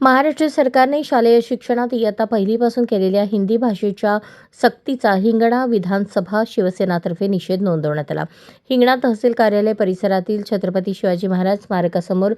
Maharashtra सरकारने शालेय शिक्षणात इयत्ता पहिलीपासून केलेल्या हिंदी भाषेच्या सक्तीचा हिंगणा विधानसभा शिवसेनातर्फे निषेध नोंदवण्यात आला. हिंगणा तहसील कार्यालय परिसरातील छत्रपती शिवाजी महाराज स्मारकासमोर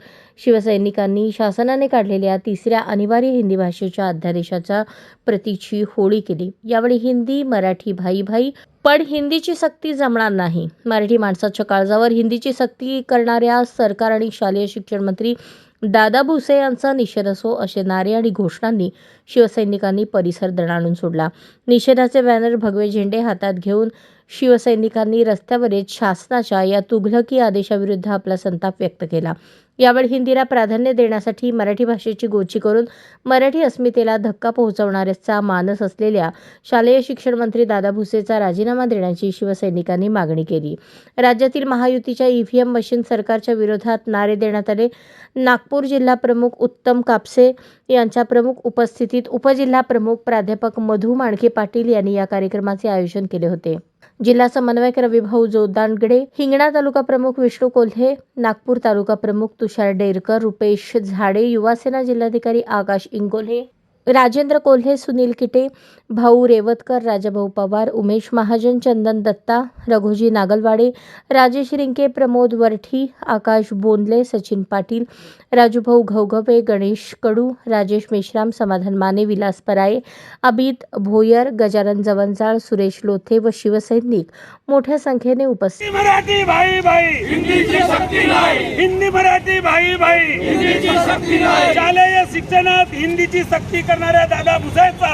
शिवसैनिकांनी शासनाने काढलेल्या तिसऱ्या अनिवार्य हिंदी भाषेच्या अध्यादेशाच्या प्रतीची होळी केली. यावेळी हिंदी मराठी भाई भाई पण हिंदीची सक्ती जमणार नाही. मराठी माणसाच्या काळजावर हिंदीची सक्ती करणाऱ्या सरकार आणि शालेय शिक्षण मंत्री दादा भुसे यांचा निषेध असो असे नारे आणि घोषणांनी शिवसैनिकांनी परिसर दणाणून सोडला. निषेधाचे बॅनर भगवे झेंडे हातात घेऊन शिवसैनिकांनी रस्त्यावर येत शासनाच्या या तुघलकी आदेशाविरुद्ध आपला संताप व्यक्त केला. यावेळी हिंदीला प्राधान्य देण्यासाठी मराठी भाषेची गोची करून मराठी अस्मितेला धक्का पोहोचवणाऱ्याचा मानस असलेल्या शालेय शिक्षण मंत्री दादा भुसेचा राजीनामा देण्याची शिवसैनिकांनी मागणी केली. राज्यातील महायुतीच्या ईव्हीएम मशीन सरकारच्या विरोधात नारे देण्यात आले. नागपूर जिल्हा प्रमुख उत्तम कापसे यांच्या प्रमुख उपस्थितीत उपजिल्हा प्रमुख प्राध्यापक मधु माणके पाटील यांनी या कार्यक्रमाचे आयोजन केले होते. जिल्हा समन्वयक रविभाऊ जोदांगडे हिंगणा तालुका प्रमुख विष्णू कोल्हे नागपूर तालुका प्रमुख तुषार डेरकर रुपेश झाडे युवासेना जिल्हाधिकारी आकाश इंगोले राजेंद्र कोल्हे सुनील किटे भाऊ रेवतकर राजाभाऊ पवार उमेश महाजन चंदन दत्ता रघुजी नागलवाडे राजेश रिंके प्रमोद वरठी आकाश बोंदले सचिन पाटील राजूभाऊ घवघवे गणेश कडू राजेश मेश्राम समाधान माने विलास पराये अबित भोयर गजानन जवंजाळ सुरेश लोथे व शिवसैनिक मोठ्या संख्येने उपस्थित मराठी भाई भाई। हिंदीची सक्ती नाही। हिंदी मराठी भाई भाई। हिंदीची सक्ती नाही। शालेय शिक्षणात हिंदीची सक्ती करणाऱ्या दादा भुसायचा.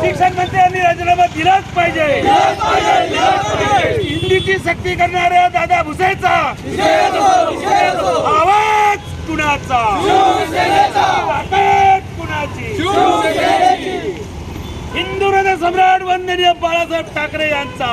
शिक्षण मंत्र्यांनी राजीनामा दिलाच पाहिजे. हिंदीची सक्ती करणाऱ्या दादा भुसायचा. आवाज कुणाचा? कुणाची? हिंदू सम्राट वंदनीय बाळासाहेब ठाकरे यांचा.